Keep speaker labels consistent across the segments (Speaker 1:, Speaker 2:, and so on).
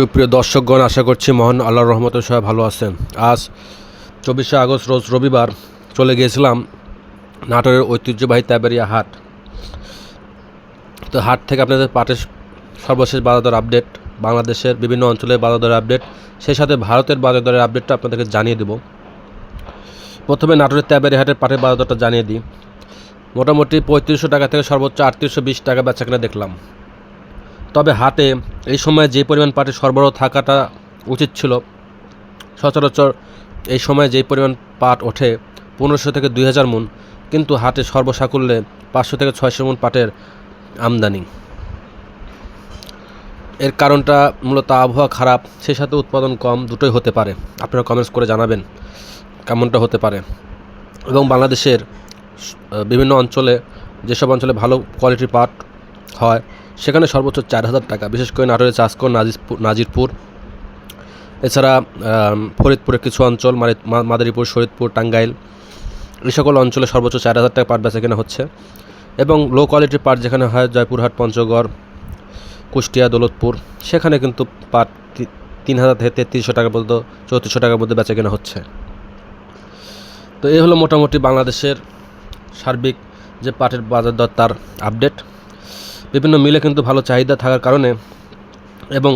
Speaker 1: সুপ্রিয় দর্শকগণ, আশা করছি মহান আল্লাহ রহমতে সবাই ভালো আছেন। আজ চব্বিশে আগস্ট, রোজ রবিবার চলে গিয়েছিলাম নাটোরের ঐতিহ্যবাহী তাইবারিয়া হাট। তো হাট থেকে আপনাদের পাটের সর্বশেষ বাজার আপডেট, বাংলাদেশের বিভিন্ন অঞ্চলের বাজার আপডেট, সেই সাথে ভারতের বাজার দরের আপডেটটা আপনাদেরকে জানিয়ে দেব। প্রথমে নাটোরের তাইবারি হাটের পাটের বাজার জানিয়ে দিই। মোটামুটি পঁয়ত্রিশশো টাকা থেকে সর্বোচ্চ আটত্রিশশো বিশ টাকা বেচা কিনা দেখলাম। তবে হাটে এই সময় যে পরিমাণ পাটের সরবরাহ থাকাটা উচিত ছিল, সচরাচর এই সময় যেই পরিমাণ পাট ওঠে পনেরোশো থেকে দুই হাজার মন, কিন্তু হাটে সর্বসাকুল্যে পাঁচশো থেকে ছয়শো মন পাটের আমদানি। এর কারণটা মূলত আবহাওয়া খারাপ, সেই সাথে উৎপাদন কম, দুটোই হতে পারে। আপনারা কমেন্টস করে জানাবেন কেমনটা হতে পারে। এবং বাংলাদেশের বিভিন্ন অঞ্চলে, যেসব অঞ্চলে ভালো কোয়ালিটির পাট হয় সেখানে সর্বোচ্চ চার হাজার টাকা। বিশেষ করে নাটোরের চাষকর নাজিরপুর নাজিরপুর। এছাড়া ফরিদপুরের কিছু অঞ্চল মানে মাদারীপুর, শরীদপুর, টাঙ্গাইল, এই সকল অঞ্চলে সর্বোচ্চ চার হাজার টাকা পাট বেচা কেনা হচ্ছে। এবং লো কোয়ালিটির পাট যেখানে হয়, জয়পুরহাট, পঞ্চগড়, কুষ্টিয়া, দৌলতপুর, সেখানে কিন্তু পাট তিন হাজার থেকে তেত্রিশশো টাকা পর্যন্ত, চৌত্রিশশো টাকার মধ্যে বেচা কেনা হচ্ছে। তো এই হলো মোটামুটি বাংলাদেশের সার্বিক যে পাটের বাজার দর তার আপডেট বিভিন্ন মিলে কিন্তু ভালো চাহিদা থাকার কারণে এবং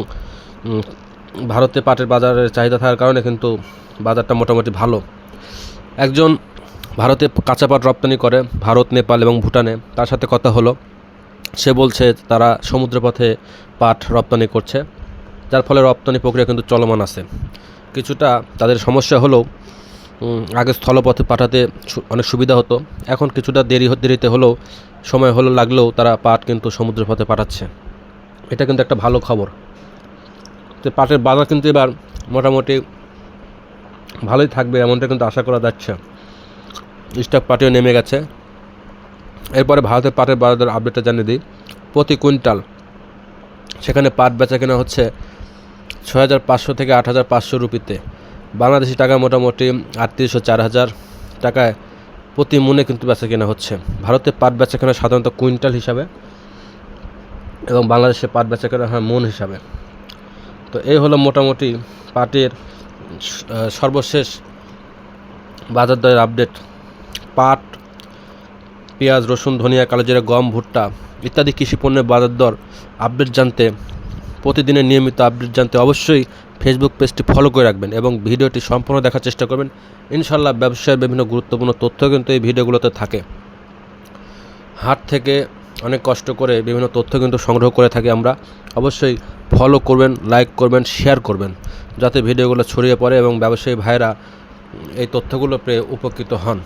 Speaker 1: ভারতে পাটের বাজারের চাহিদা থাকার কারণে কিন্তু বাজারটা মোটামুটি ভালো। একজন ভারতে কাঁচা পাট রপ্তানি করে, ভারত, নেপাল এবং ভুটানে, তার সাথে কথা হলো। সে বলছে তারা সমুদ্রপথে পাট রপ্তানি করছে, যার ফলে রপ্তানি প্রক্রিয়া কিন্তু চলমান আছে। কিছুটা তাদের সমস্যা হলেও আগে স্থলপথে পাঠাতে অনেক সুবিধা হতো। এখন কিছুটা দেরি দেরিতে হলেও, সময় হলো লাগলেও তারা পাট কিন্তু সমুদ্রপথে পাঠাচ্ছে। এটা কিন্তু একটা ভালো খবর। তো পাটের বাজার কিন্তু এবার মোটামুটি ভালোই থাকবে, এমনটা কিন্তু আশা করা যাচ্ছে। স্টক পাটিও নেমে গেছে। এরপরে ভারতের পাটের বাজারের আপডেটটা জানিয়ে দিই। প্রতি কুইন্টাল সেখানে পাট বেচা কেনা হচ্ছে ছয় হাজার পাঁচশো থেকে আট হাজার পাঁচশো রুপিতে। বাংলাদেশি টাকা মোটামুটি আটত্রিশশো চার হাজার টাকায় প্রতি মনে কিন্তু বেচা কেনা হচ্ছে। ভারতে পাট বেচা কেনা সাধারণত কুইন্টাল হিসাবে এবং বাংলাদেশে পাট বেচা কেনা হয় মন হিসাবে। তো এই হলো মোটামুটি পাটের সর্বশেষ বাজার দরের আপডেট। পাট, পেঁয়াজ, রসুন, ধনিয়া, কালোজিরা, গম, ভুট্টা ইত্যাদি কৃষি পণ্যের বাজার দর আপডেট জানতে প্রতিদিনের নিয়মিত আপডেট জানতে অবশ্যই ফেসবুক পেজটি ফলো করে রাখবেন এবং ভিডিওটি সম্পূর্ণ দেখার চেষ্টা করবেন। ইনশাল্লাহ ব্যবসায়ের বিভিন্ন গুরুত্বপূর্ণ তথ্য কিন্তু এই ভিডিওগুলোতে থাকে। হাট থেকে অনেক কষ্ট করে বিভিন্ন তথ্য কিন্তু সংগ্রহ করে থাকি আমরা। অবশ্যই ফলো করবেন লাইক করবেন শেয়ার করবেন যাতে ভিডিওগুলো ছড়িয়ে পড়ে এবং ব্যবসায়ী ভাইরা এই তথ্যগুলো পেয়ে উপকৃত হন।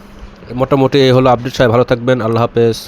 Speaker 1: মোটামুটি এই হলো আপডেট। সবাই ভালো থাকবেন। আল্লাহ হাফেজ।